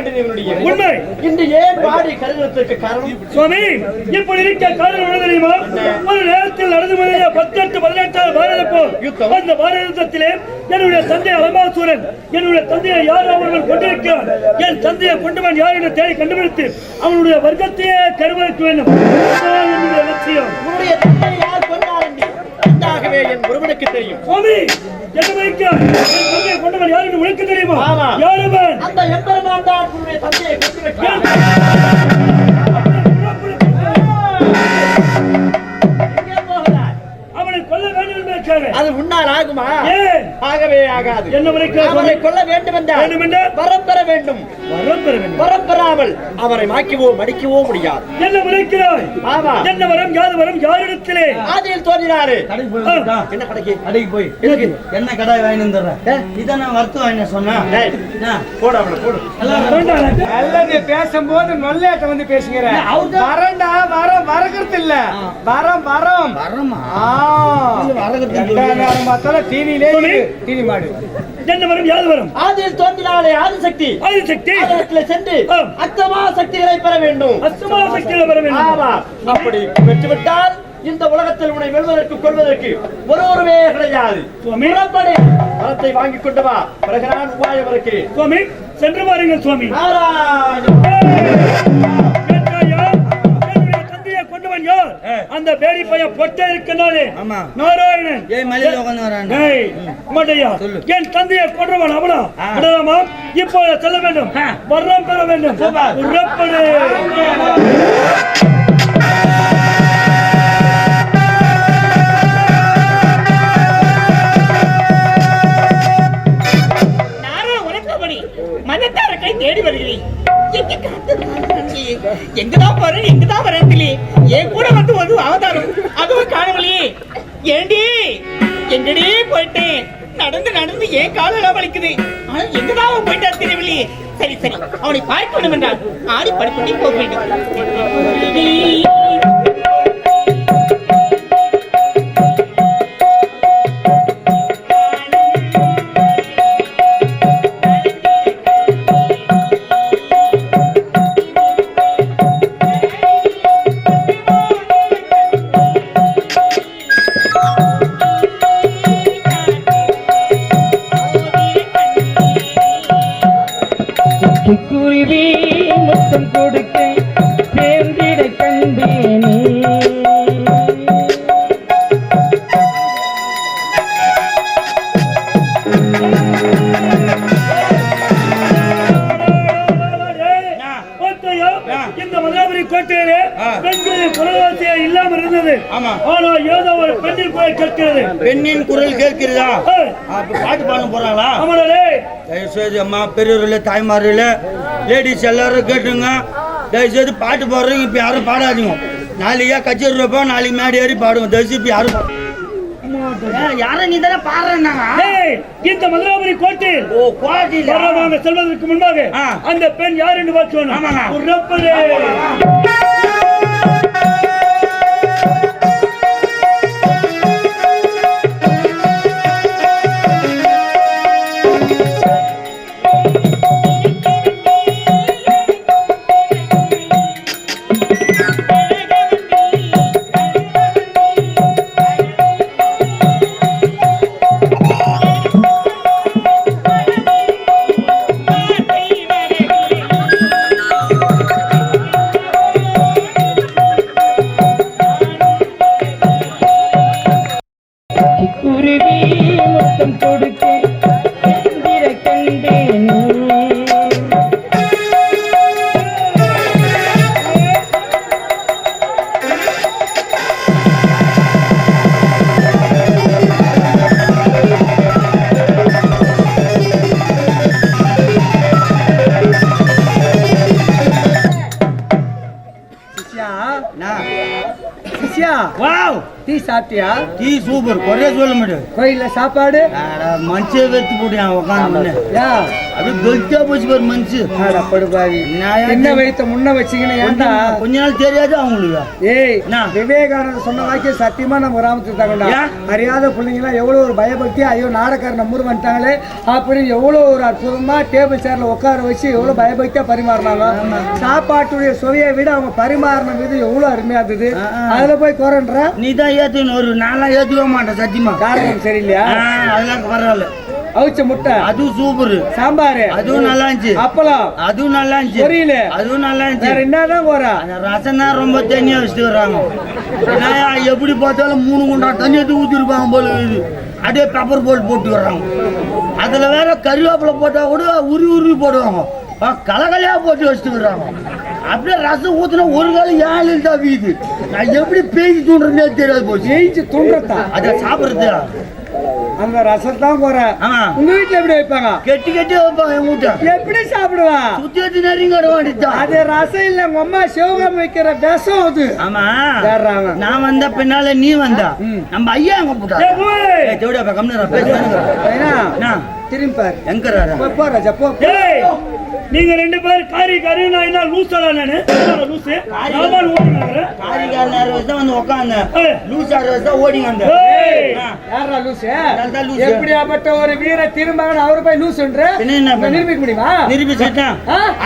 வேண்டியது என்னுடைய உண்மை. இன்று ஏன் பாடி கருதத்திற்கு காரணம்? சுவாமி இப்படி இருக்க காரணம் என்ன தெரியுமா? ஒரு நேரத்தில் நடந்து முடிய பதினெட்டு பதினெட்டாவது பாரத போர் யுத்தம். அந்த பாரத யுத்தத்திலே என்னுடைய தந்தை அலமாசூரன் என்னுடைய தந்தையை யார் அவர்கள் கொண்டிருக்கிறார்? என் தந்தையை கொண்டவன் யார் என்று தேடி கண்டுபிடித்து அவனுடைய வர்க்கத்தையே கருவறுக்க வேண்டும். லட்சியம். உன்னுடைய தந்தை யார் கொண்டார் என்று நன்றாகவே என் ஒருவனுக்கு தெரியும். சுவாமி என்ன வைக்க என் தந்தையை கொண்டவன் யார் என்று உனக்கு தெரியுமா. யார் அந்த எம்பெருமான் தான் உன்னுடைய தந்தையை கொண்டு வைக்கிறார் அது ஆகுமா? ஏன்? ஆகவே ஆகாது. அவரை? கொல்ல வேண்டும் என்றால் வரம் பெற வேண்டும். வரம் பெறாமல் அவரை மாய்க்கவோ மடிக்கவோ முடியாது. என்ன விளைக்கிறாய்? ஆமா. என்ன வரம்? யாது வரம்? யாரிடத்திலே? ஆதியில் தோன்றினாரு? என்ன கடைக்கு? கடைக்கு போய்? என்ன கடாய் வாங்கி வந்துடுறேன். இதானே வறுத்து வாங்க சொன்னா? போடு அவனை போடு. நல்லது பேசும்போது நொல்லேட்ட வந்து பேசுங்கிற வரண்டா வரம் வரக்கிறது இல்ல. வரம் வரம். வரமா? ஆ. எந்த நேரம் பார்த்தாலும் தீனியிலே சுவாமி. இரு. தீனி மாடு. என்ன வரம்? யாது வரம்? ஆதியில் தோன்றினாலே ஆதிசக்தி ஆதிசக்தி ஆலயத்தில் சென்று ஆம். அத்தமா சக்திகளை பெற வேண்டும். வேண்டும். ஆமா. அப்படி பெற்றுவிட்டால் இந்த உலகத்தில் உன்னை வெல்வதற்கு கொள்வதற்கு ஒரு ஒருவே கிடையாது. வரத்தை வாங்கி கொண்டு வா. பிறகு நான் உபாயம் இருக்கிறேன் சுவாமி சென்று பாருங்கள் சுவாமி. நாராயண அந்த பேடி பையன் பொட்டை இருக்கிறானே ஆமா. நாராயணன். என் தந்தையை கொன்றவன் அவனா ஆ. விடலாமா இப்போ செல்ல வேண்டும் ஆ. வரம் பெற வேண்டும். உறப்படு. தேடி வருகிறேன். எங்கதான் போறேன் எங்கதான் வரவில்லை என் கூட வந்து ஒரு அவதாரம். அதுவும் காணவில்லையே ஏண்டி? எங்கடி போயிட்டேன். நடந்து நடந்து ஏன் காலெல்லாம் வலிக்குது. ஆனா எங்கதான் போயிட்டா தெரியவில்லையே சரி சரி. அவனை பார்க்கணும் என்றால் ஆடி படுப்பட்டி போக வேண்டும். அம்மா பெரியவர்கள தாய்மார்கள லேடிஸ் எல்லாரும் கேட்டுங்க தயவுசெய்து பாட்டு பாடுறவங்க இப்ப யாரும் பாடாதீங்க. நாளைக்கா கச்சேரி வைப்போம் நாளைக்கு மேடை ஏறி பாடுவோம். தயவுசெய்து இப்ப யாரும் யாரும் நீ தானே பாடுறேன்னாங்க? ஏய், இந்த மதுராபுரி கோட்டையில் ஓ குவாலிட்டியில நாங்க செல்வதற்கு முன்பாக. அந்த பெண் யார் என்று பார்க்கணும் ஆமாங்க. குருவி மொத்தம் கொடுக்க சாப்பிட்டியா டீ சூப்பர் குறைய சொல்ல முடியாது. கோயில்ல சாப்பாடு? மனுஷே வெறுத்து போட்டு உட்காந்து அப்படியே கெல்த்தியா போச்சு பாரு மனுஷு படுபாவி. நான் என்ன வயித்த முன்ன வச்சுக்கின்னு ஏன்டா கொஞ்ச நாள் தெரியாது அவங்களுக்கு. ஏய் என்ன? விவேகானந்தர் சொன்ன வாக்கியம் சத்தியமா நம்ம கிராமத்துக்கு தகண்டா ஏன்? அறியாத பிள்ளைங்களாம் எவ்வளவு ஒரு பயபக்தி ஐயோ நாடகாரர் நம்ம ஊர் வந்துட்டாங்களே? அப்படின்னு எவ்வளவு ஒரு அற்புதமா டேபிள் சேர்ல உட்கார வச்சு எவ்வளவு பயபக்தியா பரிமாறினாங்க. சாப்பாட்டுடைய சுவையை விட அவங்க பரிமாறின விதம் எவ்வளவு அருமையா இருந்தது. அதுல போய் குறன்ற நீ தான் ஒரு நாளாக ஏத்துக்க மாட்டேன் சத்தியமா. காரணம் சரியில்லையா? அதெல்லாம் பரவாயில்ல. அவிச்ச முட்டை அதுவும் சூப்பர். சாம்பார் அதுவும் நல்லா இருந்துச்சு அப்பளம் அதுவும் நல்லா இருந்துச்சு பொரியலு. அதுவும் நல்லா வேற இருந்துச்சு என்னதான் குறை அந்த ரசம் தான் ரொம்ப தண்ணியா வச்சுட்டு வர்றாங்க எப்படி பார்த்தாலும் மூணு குண்டா தண்ணி எடுத்து ஊற்றிருப்பாங்க போல அப்படியே பெப்பர் போட்டு போட்டு வர்றாங்க. அதுல வேற கறிவேப்பிலை போட்டா கூட உருவி உருவி போடுவாங்க. கலகலையா போட்டு வச்சுட்டு வர்றாங்க. அப்படியே ரசம் ஊத்துனா ஒரு காலம் ஏழு தான் வீது. நான் எப்படி பேசி தூண்டுறதே தெரியாது போச்சு. ஜெயிச்சு துண்டத்தான் அதை சாப்பிடுறது அந்த ரசம் தான் குறை ஆமா உங்க வீட்டுல எப்படி வைப்பாங்க? கெட்டி கெட்டி வைப்பாங்க என் வீட்டை எப்படி சாப்பிடுவா? சுத்தி வச்சு நெருங்க அது ரசம் இல்ல உங்க அம்மா சிவகாமி வைக்கிற விஷம் அது. ஆமா. அவன்? நான் வந்த பின்னால நீ வந்தா. நம்ம ஐயா எங்க போட்டா. ஜோடியா திரும்பி பாரு. போ ராஜா போ நீங்க ரெண்டு பேர் காரி காரி நான் என்ன லூசாடா நானு? லூசு நாமால் ஓடுனாங்க காரிகால் நேரம் வச்சு வந்து. லூஸ் ஆறு வச்சு தான் அந்த. ஏய் யாரா லூசு? நான் லூசு. எப்படியாப்பட்ட ஒரு வீர திருமகன் அவரு போய் லூசுன்ற? நிரூபிக்க முடியுமா? நிரூபிச்சிட்டேன்?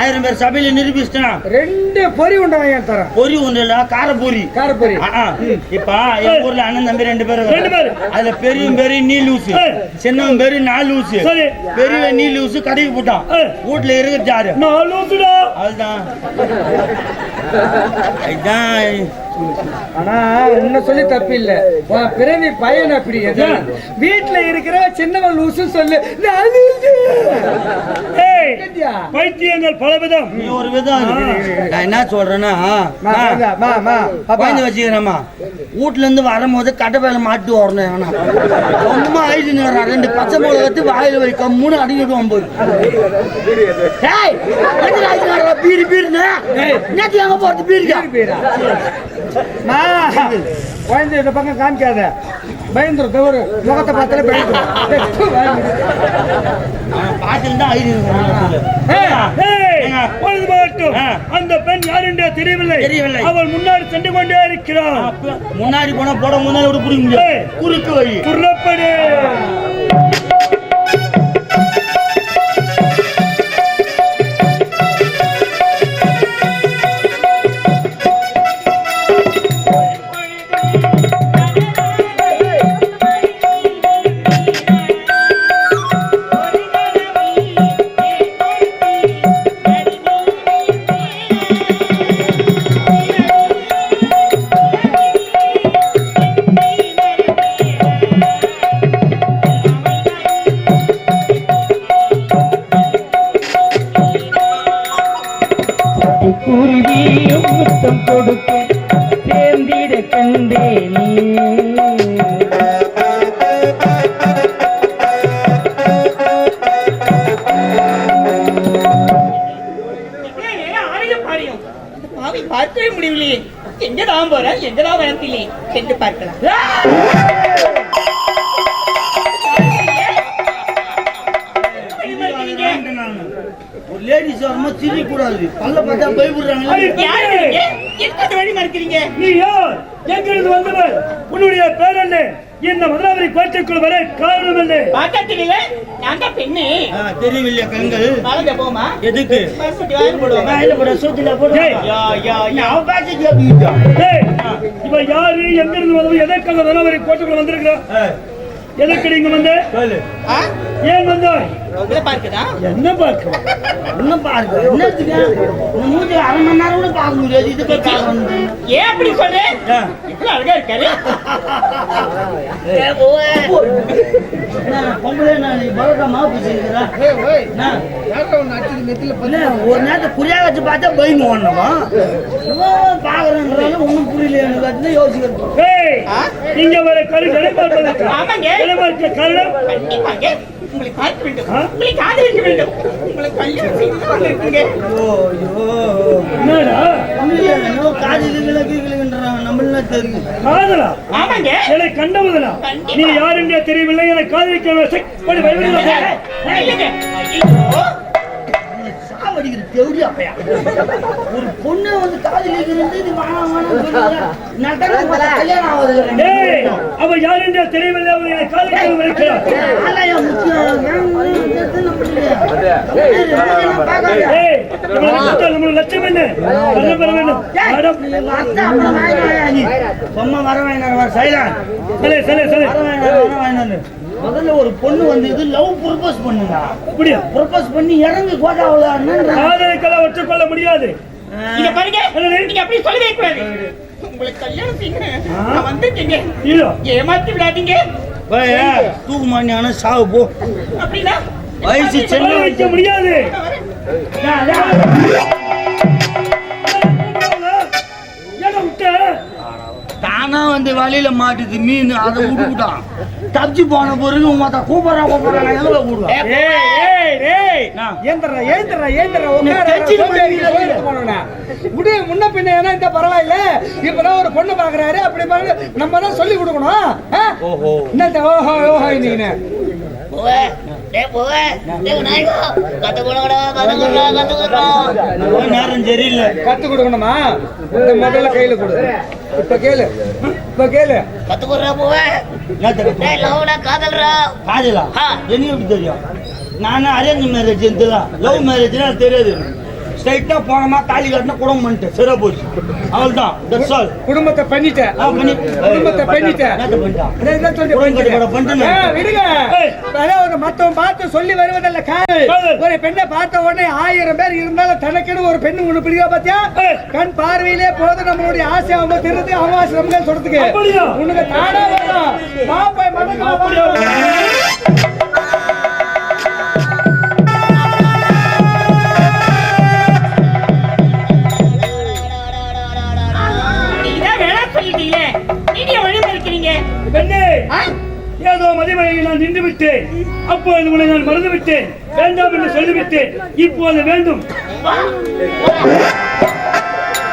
ஆயிரம் பேர் சபையில நிரூபிச்சிட்டேன். ரெண்டு பொறி உண்டவன் என் தரேன் பொரி ஒண்ணு இல்ல காரப்பூரி காரப்பொரி. இப்ப எங்க ஊர்ல அண்ணன் தம்பி ரெண்டு பேரும் ரெண்டு பேரு. அதுல பெரியவன் பேரு நீ லூசு. சின்னவன் பேரு நான் லூசு. சரி. பெரியவன் நீ லூசு கடைக்கு போட்டான். வீட்டுல இருக்கிற ஜாரு நான் லூசுடா அதுதான் அதுதான் ஆனா உன்னை சொல்லி தப்பு இல்ல பிறவி பையன் அப்படி எது வீட்டுல இருக்கிற சின்னவன் லூசு சொல்லு? பைத்தியங்கள் பலவிதம். நீ ஒரு விதம் இருக்கு. நான் என்ன சொல்றேன்னா. குழந்தை வச்சுக்கிறேம்மா. வீட்டுல இருந்து வரும்போது கட்டை பேல மாட்டி வரணும். ரொம்ப ஆயிடுச்சு ரெண்டு பச்சை மிளகா எடுத்து வாயில வை கம்முன்னு அடிக்கிட்டு போது ஏய் எதுக்கு ஆயிடுச்சுடா பீரு பீருன்னு? நேத்து எங்க போறது? பீருக்கா? குழந்தை இந்த பக்கம் காமிக்காத. பயந்துரும் தவறு முகத்தை பார்த்தாலே. ஆ. அந்த பெண் யார் என்றே தெரியவில்லை. தெரியவில்லை. அவள் முன்னாடி சென்று கொண்டே இருக்கிறாள். முன்னாடி போனா போட முன்னாடி விட ஏய். குறுக்கு வழி. புறப்படு வரும்போது சிரிக்க கூடாது பல்ல பார்த்தா பயப்படுறாங்க நீங்க? நீ யார்? எங்கிருந்து வந்தவர்? உன்னுடைய பேர் என்ன? இந்த மதுராவரி கோட்டைக்குள் வர காரணம் என்ன? பாக்கத்திலே நான் தான் பெண்ணு. தெரியவில்லையா கண்கள்? வளர்ந்த போமா. எதுக்கு? மறுபடி வாயில் போடுவாங்க வாயில போட சோத்துல போட. யா யா யா. இவ யாரு? எங்கிருந்து வந்தவர் எதற்காக மதுராவரி கோட்டைக்குள் வந்திருக்கிறா? எதற்கு நீங்க வந்து? ஏன் வந்தாய்? என்ன பார்க்க? இன்னும் பாருங்க என்னத்துக்கு இந்த மூஞ்சி அரை மணி நேரம் கூட பார்க்க முடியாது. இது போய் பார்க்கணும். ஏன் அப்படி சொல்றேன் ஆ. இவ்வளவு அழகா இருக்காரு. என்ன, பொம்பளை நான் நீ பரோட்டா மாவு பிடிச்சிருக்கிறா ஒரு நேரத்தை புரியா வச்சு பார்த்தா பயந்து ஓடனவா பாக்குறேன்றாலும் ஒன்றும் புரியல எனக்கு. அதுதான் யோசிக்கிறேன். ஏய், ஆ? இங்க வர கரு நிலைப்பார்ப்பதற்கு உங்களை பார்க்க வேண்டும்? உங்களை காதலிக்க வேண்டும். உங்களை கல்யாணம் செய்து வந்திருக்கீங்க கண்டவதனா கண்டிப்பா. நீ யார் தெரியவில்லை. என்னை காதலிக்க தேவடி அப்பையா ஒரு பொண்ணு வந்து இது வேணாம் வேணாம் கல்யாணம் ஆகுது ஏய், அவ யார் என்றே தெரியவில்லை. அவள் என்னை காதலிக்க விளைக்கிறார் ஆலயா முக்கியம். என்ன சும்மா வர சைலன் சரி சரி சரி. வர வேண்டாம் வர வேண்டாம் முதல்ல ஒரு பொண்ணு வந்து இது லவ் ப்ரொபோஸ் பண்ணுங்க அப்படியா ப்ரொபோஸ் பண்ணி இறங்கு கோட்டாவில் காதலிக்கெல்லாம் ஒற்றுக்கொள்ள முடியாது. இத பாருங்க? நீங்க அப்படி சொல்லவே கூடாது. உங்களுக்கு கல்யாணம் வந்திருக்கீங்க. இல்ல ஏமாத்தி விடாதீங்க. தூக்கு சாவு போ. அப்படின்னா வயசு சின்ன வாழ வைக்க முடியாது. தானா வந்து வழியில மாட்டுது மீன் அதை விட்டுக்கிட்டான் தப்பிச்சு போன பிறகு மொத்த கூப்பிடுறா கூப்பிடுறா எதுல விடுவேன் என்ன? முன்ன பின்ன ஏன்னா இந்த பரவாயில்ல. இப்பதான் ஒரு பொண்ணு பாக்குறாரு அப்படி பாரு நம்ம தான் சொல்லி கொடுக்கணும். ஆ? ஓஹோ. ஓஹோ ஒரு நேரம் சரியில்லை. கத்து கொடுக்கணுமா? இந்த முதல்ல கையில கொடு. இப்ப கேளு. இப்ப கேளு. என்ன காதலா? என்ன எப்படி தெரியும்? நானும் அரேஞ்ச் மேரேஜ் லவ் மேரேஜ்னா தெரியாது. ஸ்ட்ரைட்டா போனோமா தாலி கட்டினா குடும்பம் பண்ணிட்டேன். சரியா போச்சு. அவள்தான். தட்ஸ் ஆல் குடும்பத்தை பண்ணிட்ட ஆ பண்ணி குடும்பத்தை பண்ணிட்டான். பண்ணிட்டேன். விடுங்க. அதாவது மத்தவன் பார்த்து சொல்லி வருவதல்ல காதல். ஒரு பெண்ணை பார்த்த உடனே ஆயிரம் பேர் இருந்தாலும் தனக்குன்னு ஒரு பெண்ணு ஒண்ணு பிடிக்கா பாத்தியா. கண் பார்வையிலே போது நம்மளுடைய ஆசை அவங்க திருது அமாசிரமங்கள் சொல்றதுக்கு? உனக்கு தானா வரும் வா போய் ஏதோ மதிமலையில் நான் நின்று விட்டேன் அப்போது உன்னை நான் மறந்து விட்டேன் வேண்டாம் என்று சொல்லிவிட்டேன். இப்போது வேண்டும்.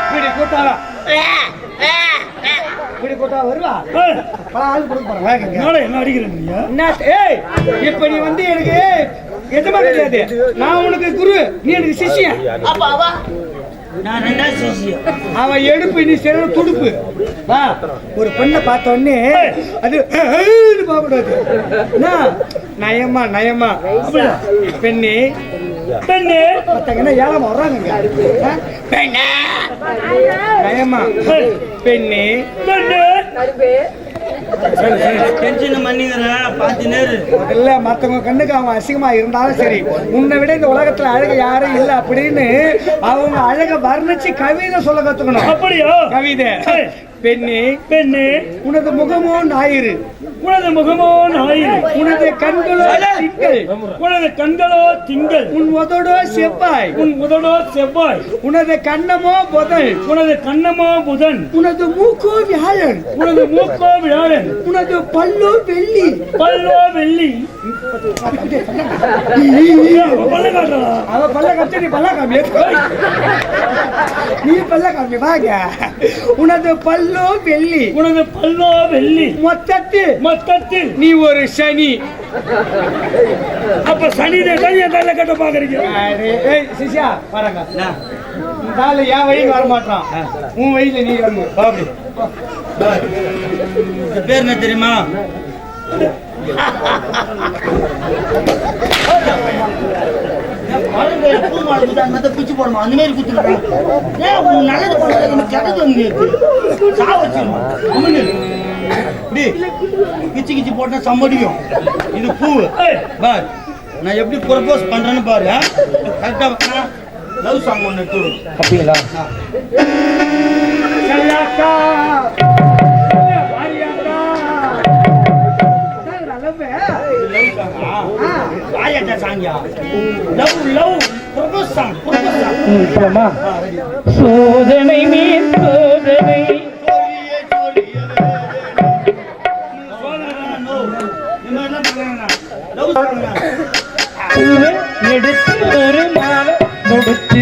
இப்படி கூட்டாளா? இப்படி கூட்டா வருவா? பல ஆள் கொடுக்க என்ன அடிக்கிறேன் என்ன ஏய் இப்ப நீ வந்து எனக்கு எதுமா கிடையாது நான் உனக்கு குரு நீ எனக்கு சிஷ்யன். சிசி அவன் எடுப்பு நீ சிறந்த துடுப்பு. வா ஒரு பெண்ணை பார்த்த உடனே அது பார்க்கக்கூடாது நயமா நயமா. அப்படியா பெண்ணே பெண்ணே. ஏழாம வர்றாங்க நயமா. டென்ஷன் பண்ணிக்கிற பார்த்து நேரு. முதல்ல மத்தவங்க கண்ணுக்கு அவன் அசிங்கமா இருந்தாலும் சரி. உன்னை விட இந்த உலகத்துல அழகு யாரும் இல்ல அப்படின்னு அவங்க அழக வர்ணிச்சு கவிதை சொல்ல கத்துக்கணும். அப்படியா? கவிதை. பெண்ணே பெண்ணே உனது முகமோ ஞாயிறு. உனது முகமோ ஞாயிறு. உனது கண்களோ திங்கள். உனது கண்களோ திங்கள். உன் உதடோ செவ்வாய். உன் உதடோ செவ்வாய். உனது கண்ணமோ புதன். உனது கண்ணமோ புதன். உனது மூக்கோ வியாழன். உனது மூக்கோ வியாழன். உனது பல்லோ வெள்ளி. பல்லோ வெள்ளி. அவ பல்ல கத்து நீ பல்ல காமி நீ பல்ல காமி வாங்க உனது பல்லோ வெள்ளி உனது பல்லோ வெள்ளி மொத்தத்தில் மொத்தத்தில் நீ ஒரு சனி. அப்ப சனி தான் என் தலையில கட்ட பாக்குறீங்க வரங்க இந்த ஆளு என் வழிக்கு வர மாட்டான் உன் வழியில நீ வந்து. பாப்பி பேர் என்ன தெரியுமா? பிச்சு போடுமா அந்த மாதிரி குத்துக்கிறேன் ஏன் நல்லது எனக்கு கெட்டது வந்து கிச்சு கிச்சு போட்டா சம்படிக்கும் இது பூ பார் நான் எப்படி ப்ரப்போஸ் பண்றேன்னு பாரு கரெக்டா லவ் சாங் ஒன்று வாயாட்டா சாங்கியா? லவ் லவ் சாங் சோதனை பூவை எடுத்து ஒரு மாலை முடிச்சு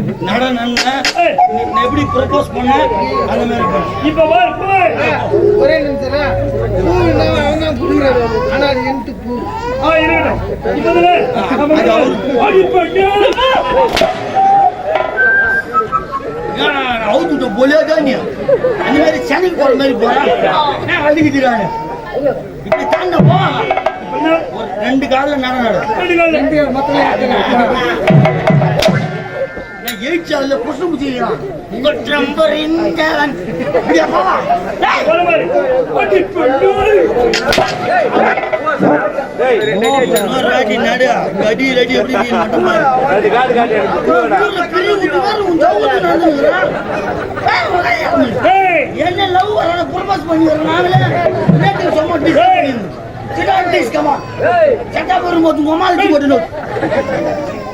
நடனம்னா ஏய், நான் எப்படி ப்ரப்போஸ் பண்ண? அந்த மாதிரி இப்ப ஒரே நிமிஷம் பூ அவன் தான் கொடுக்குறாரு ஆனா அது எனக்கு பூ. ஆ இருக்கட்டும். இப்ப அவுத்துட்ட போலியாக்கா நீ? அந்த மாதிரி சனிக்கு போற மாதிரி போறான் நான் அழுகிக்கிறானு இப்படி தாண்ட போ. ஒரு ரெண்டு காலில் நட நட. ரெண்டு கால்ல. நான் எயிட் சார்ல புஷ்ண முச்சிக்கிறான் அடிப்பட்டு இன்னொரு வாட்டி நடு. கடி ரெடி எப்படி மட்டும் என்ன லவ்? வரான ப்ரொபோஸ் பண்ணி வர நாங்களே நேற்று சும்மா டிஸ் சிடா டிஸ் கமா சட்டா வரும்போது மொமாலிட்டி போட்டு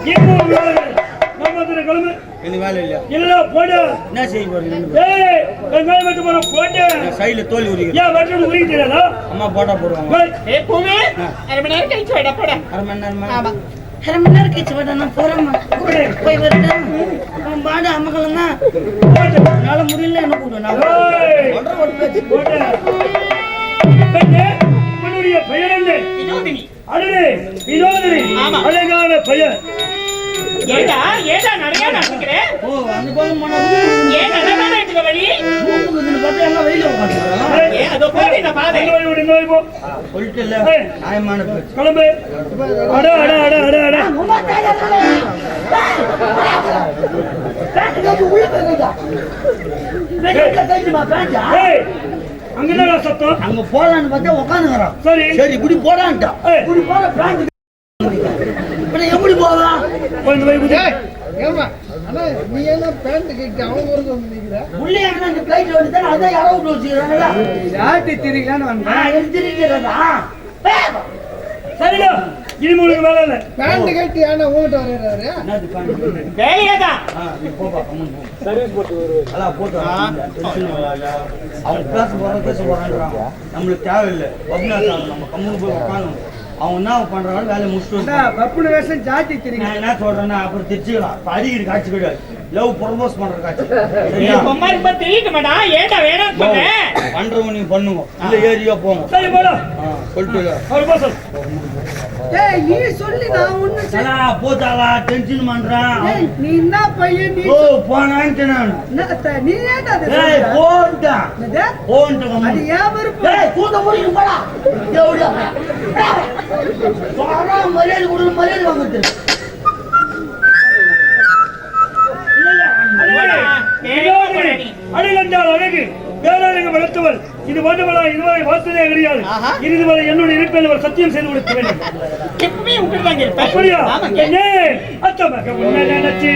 இப்போ நம்ம அதுல கிளம்பு எனக்கு வேலை இல்லையா? இல்ல போடு. என்ன செய்ய போறீங்க ஏய் வெங்காயம் வெட்டு போற போட்டு. சைடுல தோல் உரிக்கிறேன் ஏன் வெட்டு உரிக்க தெரியாதா அம்மா போட்டா போடுவாங்க. போய். ஏ பூவே அரை மணி நேரம் கழிச்சு வாடா போடா. அரை மணி நேரமா ஆமா. அரை மணி நேரம் கழிச்சு விட நான் போறேம்மா. போய் வரட்டும் அவன் பாடு அம்மகளும் தான் என்னால முடியல என்ன கூடு நான் ஏய். சொல்ற ஒரு பேச்சு போட்டு. பெண்ணே, உன்னுடைய பெயர் என்ன? வினோதினி. அடடே வினோதினி. ஆமா. அழகான பெயர். ஏடா ஏடா நிறைய நடந்துக்கிறேன் ஏன் நல்லா எடுத்துக்க வழி? கிளம்பு. அட அட அட அட அட. சத்தம்? அங்க போலான்னு பார்த்தா உட்காந்துக்கிறான். சரி. சரி இப்படி ஏய். இப்படி நான் எப்படி இந்த. ஏமா ஆனா நீ என்ன பேண்ட் கேட்டு அவன் ஒரு வந்து நிக்கிற? உள்ளே அந்த பிளைட் வந்து யாரோ வந்தேன். சரிடா வேலை இல்லை. பேண்ட் கேட்டு ஏன்னா உங்ககிட்ட வர்றாரு என்னது பேண்ட்? வேலையாதான் ஆ, நீ போப்பா, கம்முனு போ. அதான் போட்டு வா. பிரச்சனை இல்ல. அவங்க பேச போறாங்க பேச போறான்றாங்க நம்மளுக்கு தேவையில்லை. பப்னாஸ் நம்ம கம்முனு போய் உட்காந்து அவங்க என்ன பண்றாங்க வேலையை முடிச்சுட்டு பப்புனு வேஷம் ஜாதி திரிக்க நான் என்ன சொல்றேன்னா அப்புறம் தெரிச்சுக்கலாம் இப்ப அடிக்கிற காட்சி கிடையாது லவ் ப்ரொபோஸ் பண்ற காட்சி. சரியா? பொம்மா ரொம்ப தெரியட்டுமாடா ஏடா வேணாம் சொன்னேன் பண்றவங்க நீங்க பண்ணுங்க. இல்ல ஏரியா போங்க. சரி ஆ, சொல்லிட்டு இல்ல. ஏய் நீ சொல்லி நான் ஒண்ணு சலா, போத்தாளா டென்ஷன் பண்றான் நீ என்ன பையன் நீ ஓ போனான்ட்டு நான் நீ ஏன்டா அதை ஏய் என்னது? போன்ட்டு அது. ஏன் விருப்பம் ஏய் போடா எவ்வளோ மரியாதை மரியாதை அழகு பேரழகு வளர்த்தவள் இது வந்தவளா இதுவரை பார்த்ததே கிடையாது ஆஹா. இறுதி வரை என்னுடைய இருப்பில் அவர் சத்தியம் செய்து கொடுக்க வேண்டும். எப்பவுமே அப்படியா? அத்தமக உண்மை நினைச்சு.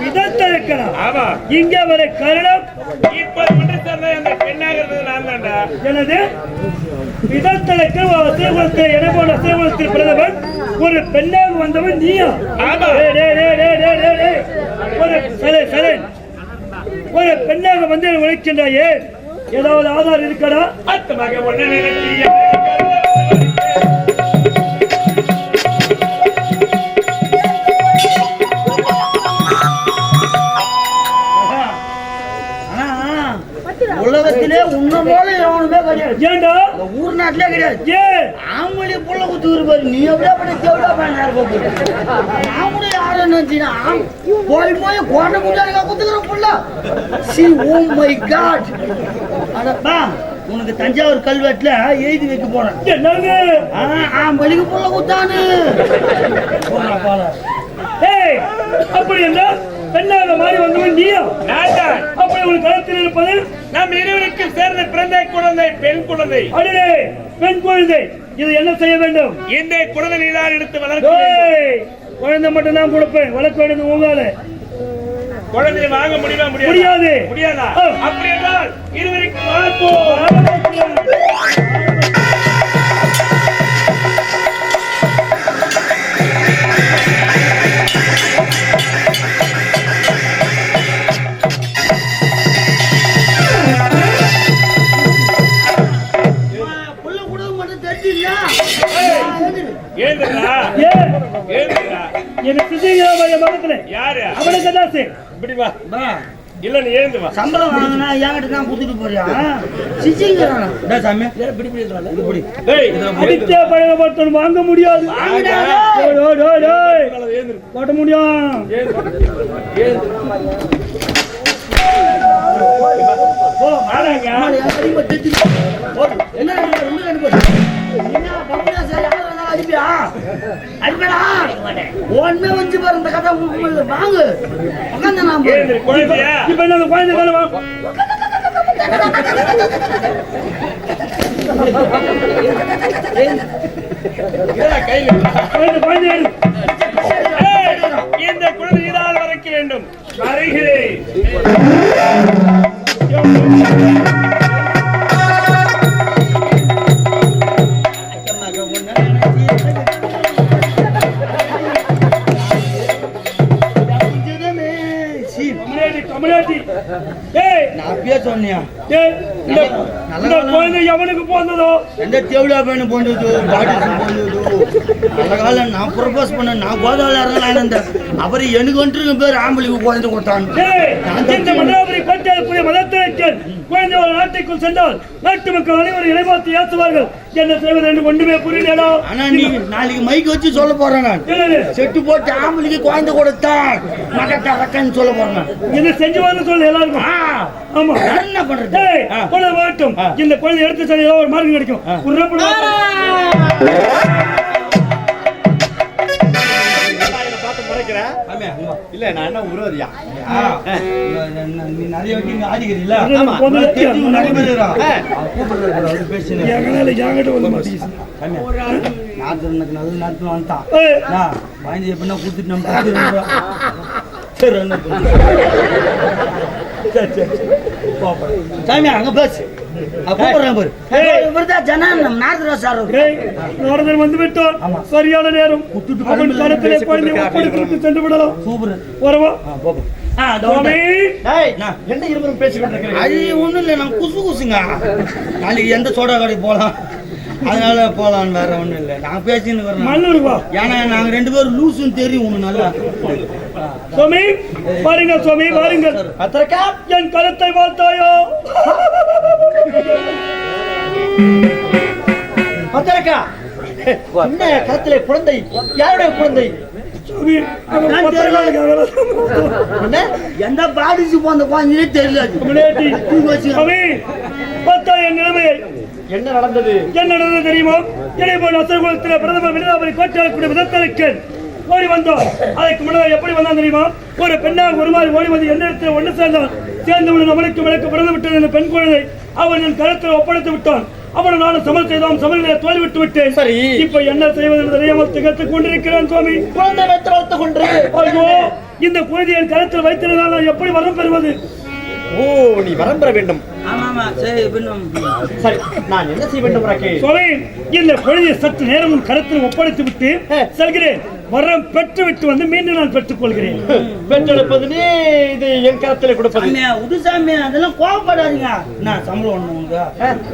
விதத்தரக்கனா? ஆமா. இங்கே வர காரணம். இப்ப ஒன்று சொன்ன அந்த பெண்ணாக இருந்தது நான் தான்டா. எனது விதத்தரக்கன் அசைகுலத்தில் எனபோல அசைகுலத்தில் பிறந்தவன் ஒரு பெண்ணாக வந்தவன் நீயா? ஆமா. ஒரு சரி சரி ஒரு பெண்ணாக வந்து உழைக்கின்றாயே. ஏதாவது ஆதாரம் இருக்கடா? உலகத்திலே உன்ன போல எவனுமே கிடையாது. ஏண்டா? இந்த ஊர் நாட்டிலே கிடையாது. ஏ ஆம்பளை புள்ள குத்துக்கிற பாரு நீ எப்படியா பண்ணி பண்ண யாரும் நினைச்சினா போய் போய் கோட்டை முட்டாளிக்கா குத்துக்கிற புள்ள. சி ஓ மை காட். அடப்பா உனக்கு தஞ்சாவூர் கல்வெட்டுல எழுதி வைக்க போறேன். என்னங்க? ஆ, ஆம்பளைக்கு புள்ள குத்தானு அப்படி என்றால் பெண்ணாக மாறி வந்தவன் நீயா? நான். அப்படி உன் கருத்தில் இருப்பது? நம் இருவருக்கும் சேர்ந்த பிறந்த குழந்தை பெண் குழந்தை. அடடே பெண் குழந்தை. இது என்ன செய்ய வேண்டும்? இந்த குழந்தை நீதான் எடுத்து வளர்க்க குழந்தை மட்டும் தான் கொடுப்பேன். வளர்க்க வேண்டியது உங்களால. குழந்தையை வாங்க முடியுமா? முடியாது? முடியாது. முடியாதா? ஆ. அப்படி எனக்கு சிசிங்க மகத்துல யாரு? அவனுக்கு தான் சரி இப்படி வா. பா, இல்ல நீ ஏந்து வா. சம்பளம் வாங்கினா என்கிட்ட தான் கொடுத்துட்டு போறியா? சிச்சிங்கிறானா? சாமி. இப்படி இப்படி டேய். வாங்க முடியாது. டேய், டேய், டேய், டேய். ஏந்து காட்ட முடியும். என்ன நடக்க போகுது. என்ன அடிப்பியா? அடிப்பேடா. ஒண்ணுமே வந்து பாரு இந்த கதை வாங்கு. உட்காந்து நான் இப்ப என்ன குழந்தை இந்த குழந்தை இதால் வரைக்க வேண்டும். வருகிறேன். பிறந்ததோ? எந்த தேவடா பையனு போண்டது பாட்டிஸ் போண்டது நல்ல காலம் நான் ப்ரொபோஸ் பண்ண நான் கோதாவளி இறங்கலாம் இருந்தேன் அப்புறம் எனக்கு வந்துருக்கு பேர் ஆம்பளைக்கு குழந்தை கொடுத்தாங்க ஏய் இந்த மதாபுரி பஞ்சாயத்துக்குரிய மதத்திற்கேன் குழந்தை ஒரு நாட்டுக்குள் சென்றால் நாட்டு மக்கள் அனைவரும் இணைபார்த்து ஏற்றுவார்கள். என்ன செய்வது என்று ஒன்றுமே புரியலடா. ஆனா நீ நாளைக்கு மைக் வச்சு சொல்ல போறேன் நான். செட்டு போட்டு ஆம்பளைக்கு குழந்தை கொடுத்தான். மகட்ட ரக்கன்னு சொல்ல போறேன். என்ன செஞ்சு வந்து சொல்லு எல்லாருக்கும். ஆமா. என்ன பண்றது. குழந்தை வரட்டும். இந்த குழந்தை எடுத்து ஏதாவது ஒரு மார்க்கம் கிடைக்கும். உருப்படி நிறைய பேர் இருக்காங்க. ஆ. அவன் கூப்பிடுறாரு பாரு, அவரு பேசினு. எங்கனால என்கிட்ட வந்து மாட்டேங்குது நாத்து எனக்கு நல்ல நேரத்துல வந்துட்டான். நான் வாங்கி எப்படின்னா கொடுத்துட்டு நம்ம என்ன. சாமி அங்க பேசு. நாரதன் வந்து விட்டான் ஆமா. சரியான நேரம். அவன் கருத்திலே குழந்தை சென்று விடலாம் சூப்பர். வரவா? என்ன? இருவரும் பேசிக்கிட்டு அது ஒண்ணும் இல்லை நான் குசு குசுங்க. நாளைக்கு எந்த சோடா கடைக்கு போகலாம் அதனால போகலாம் வேற ஒண்ணும் இல்லை. நான் பேசின்னு வரேன் ஏன்னா நாங்க ரெண்டு பேரும் லூசுன்னு தெரியும் உனக்கு நல்லா. சுவாமி பாருங்கள் சுவாமி பத்திரக்கா என் கருத்தை வாழ்த்தாயோ? பத்திரக்கா. என்ன கருத்திலே குழந்தை. யாருடைய குழந்தை? என்ன? பாடிச்சு போந்த குழந்தையே தெரியல என் நிலைமையை. என்ன நடந்தது? என்ன நடந்தது தெரியுமா? என்னை போல் அசர்குலத்தில் பிரதமர் விருதாபதி கோட்டாளக்கூடிய விதத்தலுக்கு ஓடி வந்தோம் அதுக்கு முன்னாடி எப்படி வந்தான் தெரியுமா? ஒரு பெண்ணாக ஒரு மாதிரி ஓடி வந்து என்ன இடத்துல ஒன்று சேர்ந்தான் சேர்ந்தவன் அவனுக்கு விளக்கு பிறந்து விட்டது பெண் குழந்தை. அவன் என் கருத்தில் ஒப்படைத்து விட்டான். அவனை நான் சமல் செய்தோம் சமநிலையை தோல்வி விட்டு விட்டேன். சரி. இப்ப என்ன செய்வது என்று தெரியாமல் திகத்துக் கொண்டிருக்கிறான் சுவாமி. ஐயோ இந்த குழந்தை என் கருத்தில் வைத்திருந்தால் நான் எப்படி வரம் பெறுவது? ஓ நீ வரம் பெற வேண்டும். சரி நான் என்ன செய்ய வேண்டும் இந்த குழந்தையை சற்று நேரம் உன் கருத்தில் ஒப்படைத்து விட்டு செல்கிறேன். வரம் பெற்று விட்டு வந்து மீண்டும் நான் பெற்றுக் கொள்கிறேன் பெற்றெடுப்பது நீ இது என் கரத்தில் கொடுப்பது. சாமியா அதெல்லாம் கோவப்படாதீங்க. என்ன சம்பளம் ஒண்ணு உங்களுக்கு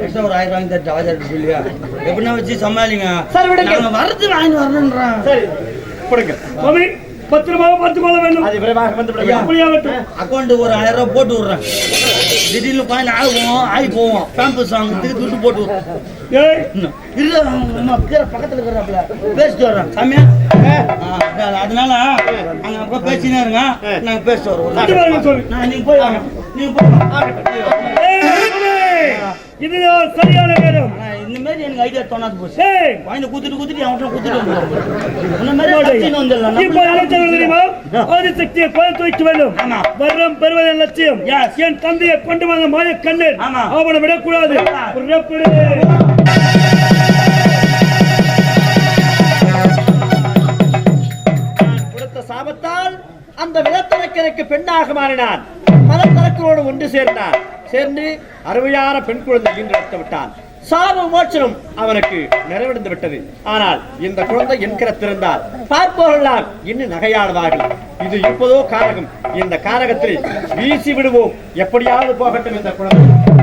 எக்ஸ்ட்ரா ஒரு ஆயிரம் வாங்கி தட்டு ஆஜர் சொல்லியா? எப்படின்னா வச்சு சமாளிங்க. சரி, விடுங்க. நாங்க வரது வாங்கி வரணுன்றான் சரி கொடுங்க. பத்திரமாக பார்த்துக் கொள்ள வேண்டும். அது விரைவாக வந்து விட வேண்டும். அப்படியாகட்டும் அக்கௌண்ட்டுக்கு ஒரு ஆயிரம் ரூபாய் போட்டு விடுறேன். திடீர்னு பாயிண்ட் ஆகும் ஆகி போவோம் பேம்பஸ் வாங்குறதுக்கு துட்டு போட்டு விடுறேன் ஏய். இன்னும் இல்ல நம்ம கீழே பக்கத்துல இருக்கிறாப்புல. பேசிட்டு வர்றேன். சாமியா? அதனால அங்க அப்புறம் பேசினே இருங்க. நாங்க பேசிட்டு வருவோம். நான் நீங்க போய் வாங்க. நீங்க போய் வாங்க. இதுதான் சரியான நேரம். இந்த மாதிரி எனக்கு ஐடியா தோணாது போச்சு. வாங்கி குத்துட்டு குத்துட்டு அவன்கிட்ட குத்துட்டு. இப்போ அழைத்தவர்கள் தெரியுமா? ஆதிசக்தியை குறைத்து வைக்க வேண்டும். ஆமா. வரம் பெறுவதன் லட்சியம். என் தந்தையை கொண்டு வந்த மாய கண்ணன். அவனை விடக்கூடாது. கொடுத்த சாபத்தால் அந்த விதத்தரக்கனுக்கு பெண்ணாக மாறினான். மதத்தரக்கரோடு ஒன்று சேர்ந்தான் சேர்ந்து அருமையான பெண் குழந்தை ஈன்றெடுத்து விட்டான். சாப மோட்சனம் அவனுக்கு நிறைவடைந்து விட்டது. ஆனால் இந்த குழந்தை என்கிற என்கிறத்திருந்தால் பார்ப்பவர்களால் இன்னும் நகையாடுவார்கள் இது இப்போதோ காரகம். இந்த காரகத்தில் வீசி விடுவோம். எப்படியாவது போகட்டும் இந்த குழந்தை.